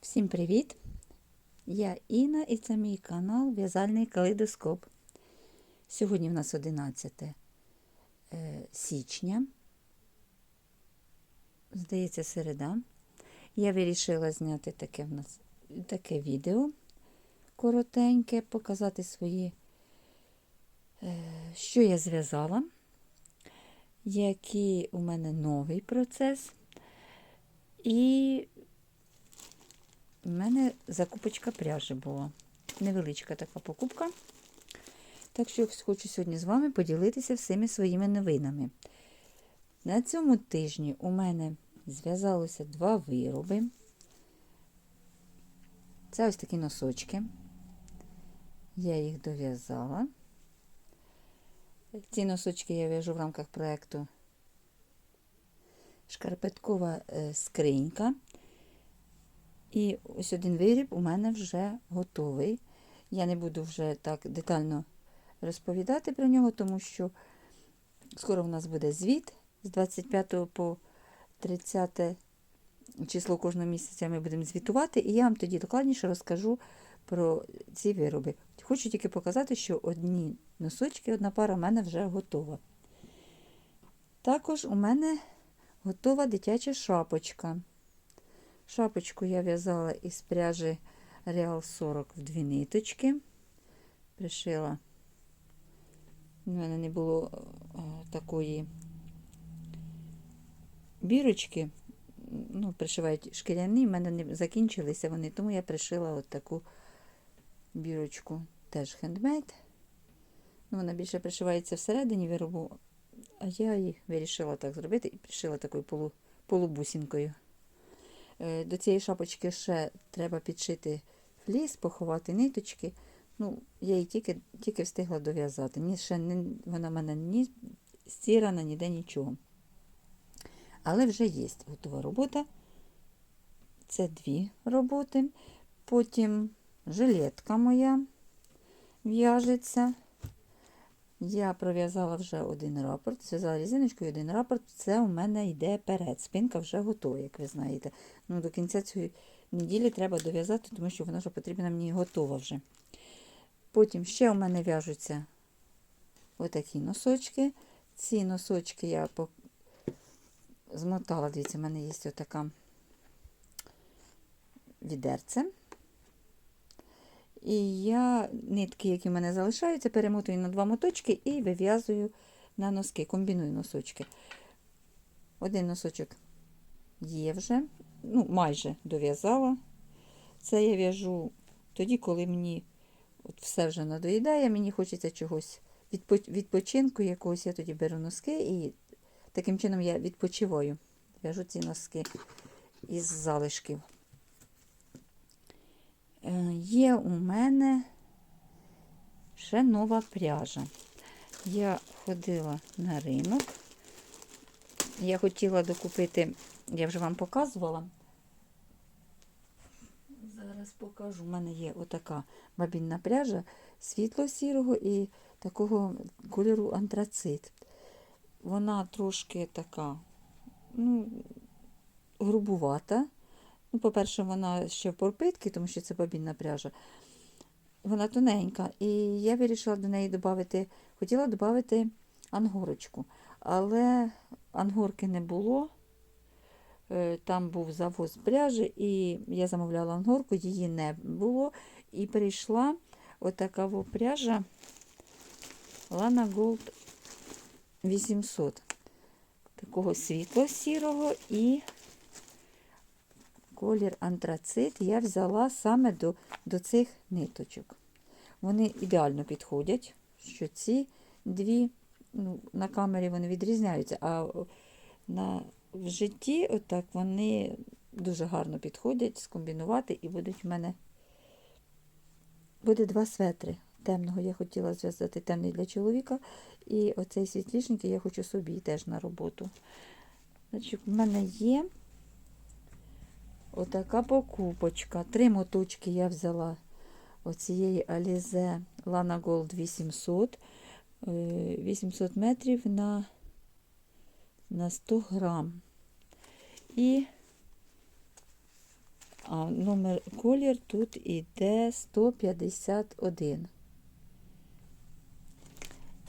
Всім привіт! Я Інна і це мій канал В'язальний калейдоскоп. Сьогодні в нас 11 е, січня, здається, середа. Я вирішила зняти таке в нас таке відео коротеньке, показати свої, е, що я зв'язала, який у мене новий процес. І у мене закупочка пряжі була. Невеличка така покупка. Так що хочу сьогодні з вами поділитися всіми своїми новинами. На цьому тижні у мене зв'язалося два вироби. Це ось такі носочки. Я їх дов'язала. Ці носочки я в'яжу в рамках проєкту Шкарпеткова е, скринька. І ось один виріб у мене вже готовий. Я не буду вже так детально розповідати про нього, тому що скоро у нас буде звіт з 25 по 30 число кожного місяця ми будемо звітувати, і я вам тоді докладніше розкажу про ці вироби. Хочу тільки показати, що одні носочки, одна пара в мене вже готова. Також у мене готова дитяча шапочка. Шапочку я в'язала із пряжі Real 40 в дві ниточки. Пришила. У мене не було о, такої бірочки. Ну, пришивають шкіряні, в мене не закінчилися вони, тому я пришила от таку бірочку. Теж хендмейд. Ну, Вона більше пришивається всередині виробу, а я її вирішила так зробити і пришила такою полу, полубусінкою. До цієї шапочки ще треба підшити фліс, поховати ниточки. Ну, Я її тільки тільки встигла дов'язати. Ні, ще не, Вона в мене ні стірана, ніде нічого. Але вже є готова робота. Це дві роботи. Потім жилетка моя в'яжеться. Я пров'язала вже один рапорт, зв'язала різиночкою один рапорт. Це у мене йде перед. Спинка вже готова, як ви знаєте. Ну, До кінця цієї неділі треба дов'язати, тому що вона вже потрібна мені готова вже. Потім ще у мене в'яжуться отакі носочки. Ці носочки я змотала, дивіться, в мене є отака відерце. І я нитки, які в мене залишаються, перемотую на два моточки і вив'язую на носки, комбіную носочки. Один носочок є вже, ну, майже дов'язала. Це я в'яжу тоді, коли мені от все вже надоїдає, мені хочеться чогось відпочинку якогось, я тоді беру носки і таким чином я відпочиваю. В'яжу ці носки із залишків. Е, є у мене ще нова пряжа. Я ходила на ринок. Я хотіла докупити, я вже вам показувала. Зараз покажу. У мене є отака бабінна пряжа світло-сірого і такого кольору антрацит. Вона трошки така, ну, грубувата. Ну, По-перше, вона ще в порпитки, тому що це бабінна пряжа. Вона тоненька. І я вирішила до неї додати, хотіла додати ангорочку. Але ангорки не було. Е, там був завоз пряжі, і я замовляла ангорку, її не було. І прийшла отака пряжа Lana Gold 800. Такого світло-сірого і колір антрацит я взяла саме до до цих ниточок. Вони ідеально підходять, що ці дві, ну, на камері вони відрізняються, а на, в житті отак вони дуже гарно підходять, скомбінувати, і будуть в мене буде два светри. Темного я хотіла зв'язати темний для чоловіка. І оцей світлішенький я хочу собі теж на роботу. Значить, В мене є Отака покупочка. Три моточки я взяла оцієї Alize Lana Gold 800. 800 метрів на на 100 грам. І А номер колір тут іде 151.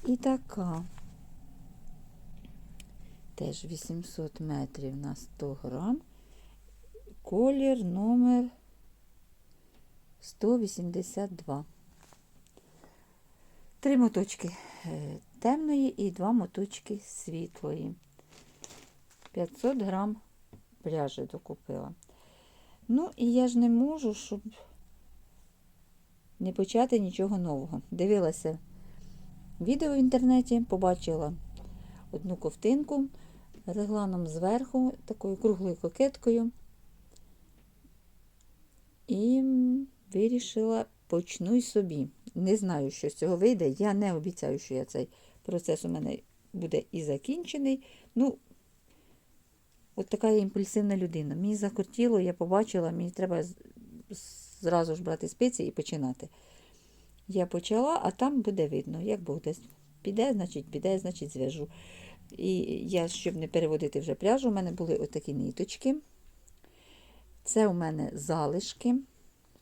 І така. Теж 800 метрів на 100 грам. Колір номер 182. Три моточки е, темної і два моточки світлої. 500 грам пряжі докупила. Ну, і я ж не можу, щоб не почати нічого нового. Дивилася відео в інтернеті, побачила одну ковтинку регланом зверху, такою круглою кокеткою. І вирішила почну й собі. Не знаю, що з цього вийде. Я не обіцяю, що я цей процес у мене буде і закінчений. Ну, от така я імпульсивна людина. Мені захотіло, я побачила, мені треба зразу ж брати спиці і починати. Я почала, а там буде видно, як Бог десь піде, значить піде, значить зв'яжу. І я, щоб не переводити вже пряжу, у мене були отакі ниточки. Це у мене залишки.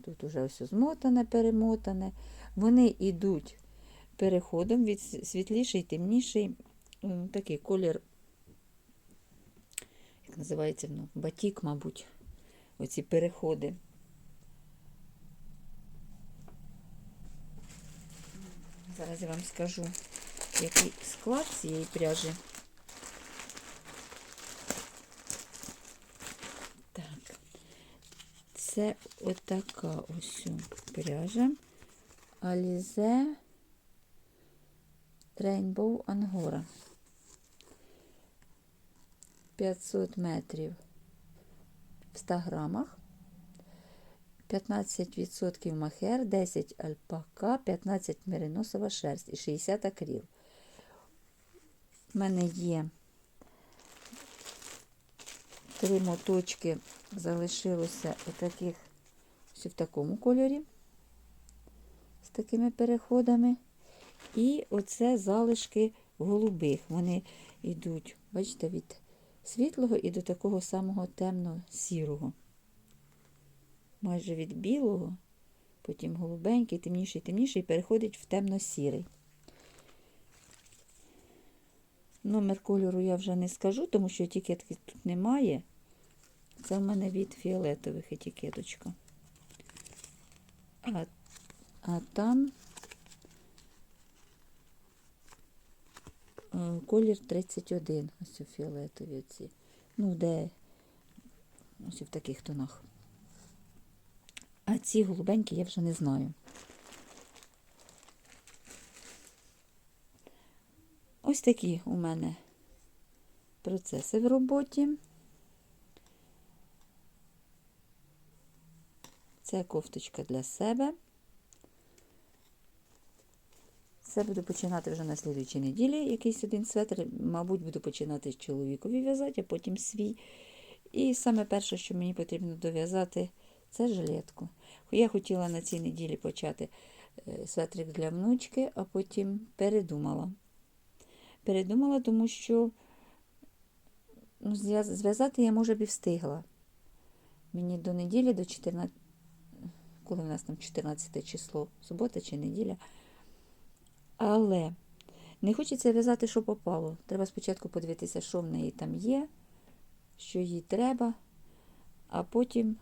Тут уже ось змотане, перемотане. Вони йдуть переходом від світліший, темніший. Такий колір, як називається воно, батік, мабуть, оці переходи. Зараз я вам скажу, який склад цієї пряжі. Так, це отака ось пряжа. Alize Rainbow Angora. 500 метрів в 100 грамах. 15% махер, 10 альпака, 15 мериносова шерсть і 60 акріл. У мене є три моточки, залишилося отаких ось в такому кольорі, з такими переходами. І оце залишки голубих. Вони йдуть, бачите, від світлого і до такого самого темно-сірого майже від білого, потім голубенький, темніший, темніший, переходить в темно-сірий. Номер кольору я вже не скажу, тому що етикетки тут немає. Це в мене від фіолетових етикеточка. А, а там е, колір 31. Ось у фіолетові ці. Ну, де ось в таких тонах. А ці голубенькі я вже не знаю. Ось такі у мене процеси в роботі. Це кофточка для себе. Це буду починати вже на слідуючій неділі. Якийсь один светр. Мабуть, буду починати з чоловікові в'язати, а потім свій. І саме перше, що мені потрібно дов'язати, це жилетку. Я хотіла на цій неділі почати е, светрик для внучки, а потім передумала. Передумала, тому що ну, зв'язати я, може б і встигла. Мені до неділі, до 14, коли в нас там 14 число, субота чи неділя. Але не хочеться в'язати, що попало. Треба спочатку подивитися, що в неї там є, що їй треба, а потім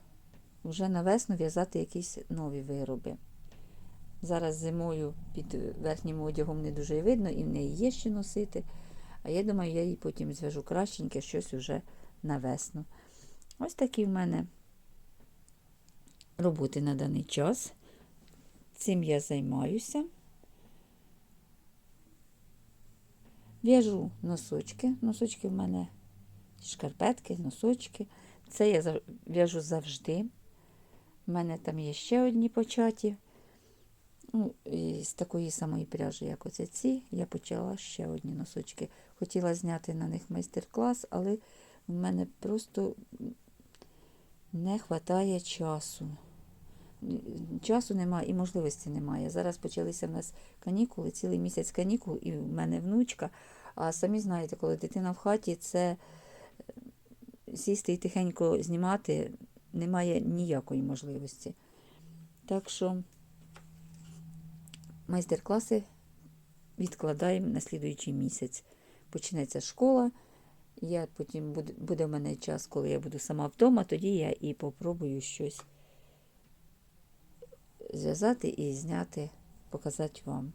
вже на весну в'язати якісь нові вироби. Зараз зимою під верхнім одягом не дуже видно, і в неї є що носити. А я думаю, я їй потім зв'яжу кращеньке щось уже на весну. Ось такі в мене роботи на даний час. Цим я займаюся. В'яжу носочки. Носочки в мене шкарпетки, носочки. Це я в'яжу завжди. У мене там є ще одні початі. Ну, і з такої самої пряжі, як оце ці, я почала ще одні носочки. Хотіла зняти на них майстер-клас, але в мене просто не вистачає часу. Часу немає і можливості немає. Зараз почалися в нас канікули, цілий місяць канікул, і в мене внучка. А самі знаєте, коли дитина в хаті, це сісти і тихенько знімати немає ніякої можливості. Так що майстер-класи відкладаємо на слідуючий місяць. Почнеться школа. Я потім буде, буде в мене час, коли я буду сама вдома, тоді я і попробую щось зв'язати і зняти, показати вам.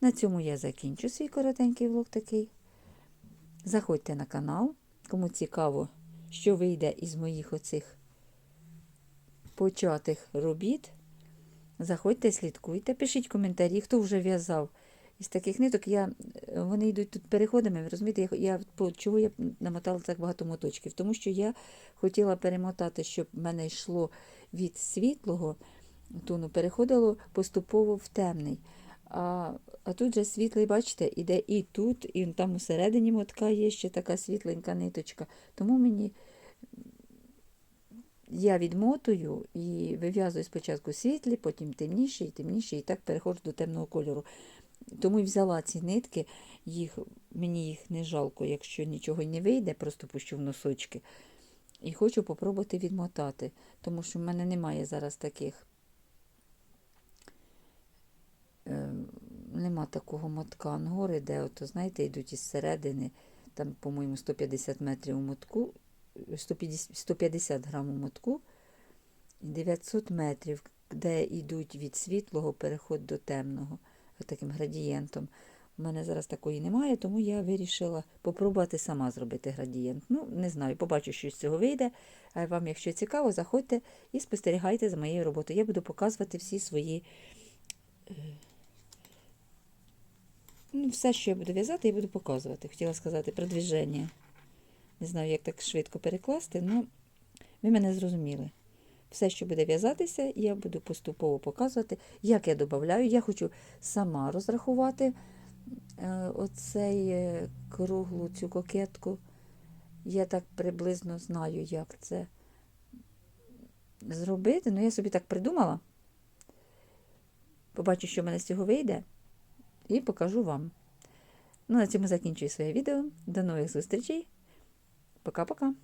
На цьому я закінчу свій коротенький влог такий. Заходьте на канал, кому цікаво, що вийде із моїх оцих початих робіт. Заходьте, слідкуйте, пишіть коментарі, хто вже в'язав. Із таких ниток я, вони йдуть тут переходами. Розумієте, я, я чого я намотала так багато моточків? Тому що я хотіла перемотати, щоб в мене йшло від світлого тону, переходило поступово в темний. А, а тут же світлий, бачите, іде і тут, і там усередині мотка є ще така світленька ниточка. Тому мені я відмотую і вив'язую спочатку світлі, потім темніші, і темніші, і так переходжу до темного кольору. Тому й взяла ці нитки, їх, мені їх не жалко, якщо нічого не вийде, просто пущу в носочки. І хочу попробувати відмотати, тому що в мене немає зараз таких. Нема такого мотка ангори, де, ото, знаєте, йдуть із середини, там, по-моєму, 150 метрів у мотку, 150, 150 грам у мотку 900 метрів, де йдуть від світлого переход до темного, таким градієнтом. У мене зараз такої немає, тому я вирішила попробувати сама зробити градієнт. Ну, не знаю, побачу, що з цього вийде. А вам, якщо цікаво, заходьте і спостерігайте за моєю роботою. Я буду показувати всі свої. Ну, все, що я буду в'язати, я буду показувати. Хотіла сказати продвіження. Не знаю, як так швидко перекласти, але ви мене зрозуміли. Все, що буде в'язатися, я буду поступово показувати, як я додаю. Я хочу сама розрахувати е, оцей е, круглу цю кокетку. Я так приблизно знаю, як це зробити. Ну, я собі так придумала. Побачу, що в мене з цього вийде, і покажу вам. Ну, на цьому закінчую своє відео. До нових зустрічей. Пока-пока.